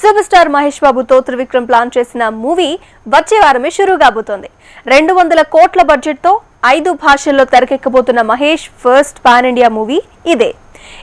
Super star Mahesh బాబుతో Trivikram plan చేసిన movie వచ్చే వారమే షురూ కాబోతోంది. రెండు వందల కోట్ల బడ్జెట్తో ఐదు భాషల్లో తెరకెక్కబోతున్న Mahesh first pan India movie ఇదే.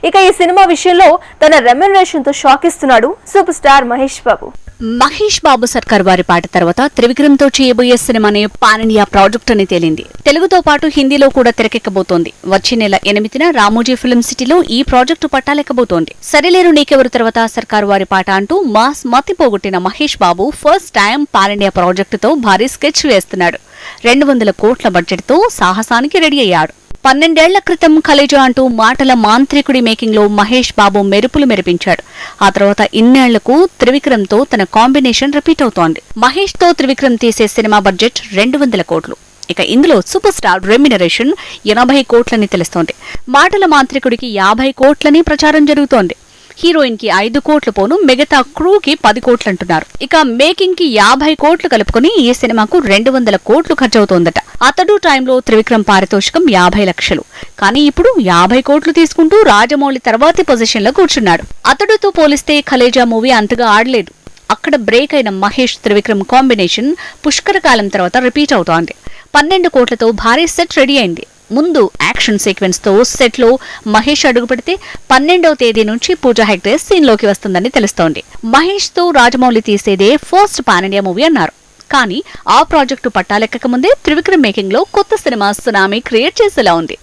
ఇక ఈ సినిమా విషయంలో తన రెమ్యునరేషన్తో షాక్ ఇస్తున్నాడు సూపర్ స్టార్ మహేష్ బాబు. మహేష్ బాబు సర్కార్ వారి పాట తర్వాత త్రివిక్రమ్తో చేయబోయే సినిమానే పాన్ ఇండియా ప్రాజెక్ట్ అని తేలింది. తెలుగుతో పాటు హిందీలో కూడా తెరకెక్కబోతోంది. వచ్చే నెల ఎనిమిదిన రామోజీ ఫిల్మ్ సిటీలో ఈ ప్రాజెక్టు పట్టాలెక్కబోతోంది. సరిలేరు నీకెవరు తర్వాత సర్కార్ వారి పాట అంటూ mass మతిపోగొట్టిన Mahesh Babu first time pan India ప్రాజెక్టుతో భారీ స్కెచ్ వేస్తున్నాడు. రెండు వందల కోట్ల బడ్జెట్తో సాహసానికి రెడీ అయ్యాడు. పన్నెండేళ్ళ క్రితం కలేజా అంటూ మాటల మాంత్రికుడి మేకింగ్లో మహేష్ బాబు మెరుపులు మెరిపించాడు. ఆ తర్వాత ఇన్నేళ్ళకు త్రివిక్రమ్తో తన కాంబినేషన్ రిపీట్ అవుతోంది. మహేష్తో త్రివిక్రమ్ తీసే సినిమా బడ్జెట్ రెండు వందల కోట్లు. ఇక ఇందులో సూపర్ స్టార్ రెమ్యునరేషన్ ఎనభై కోట్లని తెలుస్తోంది. మాటల మాంత్రికుడికి యాభై కోట్లని ప్రచారం జరుగుతోంది. హీరోయిన్కి ఐదు కోట్లు పోను మిగతా క్రూకి పది కోట్లు అంటున్నారు ఇక మేకింగ్కి యాభై కోట్లు కలుపుకుని ఈ సినిమాకు రెండు వందల కోట్లు ఖర్చవుతోందట. అతడు టైంలో త్రివిక్రమ్ పారితోషికం యాభై లక్షలు. కానీ ఇప్పుడు యాభై కోట్లు తీసుకుంటూ రాజమౌళి తర్వాతి పొజిషన్లో కూర్చున్నాడు. అతడుతో పోలిస్తే ఖలేజా మూవీ అంతగా ఆడలేదు. అక్కడ బ్రేక్ అయిన మహేష్ త్రివిక్రమ్ కాంబినేషన్ పుష్కర కాలం తర్వాత రిపీట్ అవుతోంది. పన్నెండు కోట్లతో భారీ సెట్ రెడీ అయింది. ముందు యాక్షన్ సీక్వెన్స్తో సెట్లో మహేష్ అడుగు పెడితే పన్నెండవ తేదీ నుంచి పూజా హెగ్డే సీన్లోకి వస్తుందని తెలుస్తోంది. మహేష్తో రాజమౌళి తీసేదే ఫస్ట్ పాన్ ఇండియా మూవీ అన్నారు. కానీ ఆ ప్రాజెక్టు పట్టాలెక్కక ముందే త్రివిక్రమ్ మేకింగ్లో కొత్త సినిమా సునామీ క్రియేట్ చేసేలా ఉంది.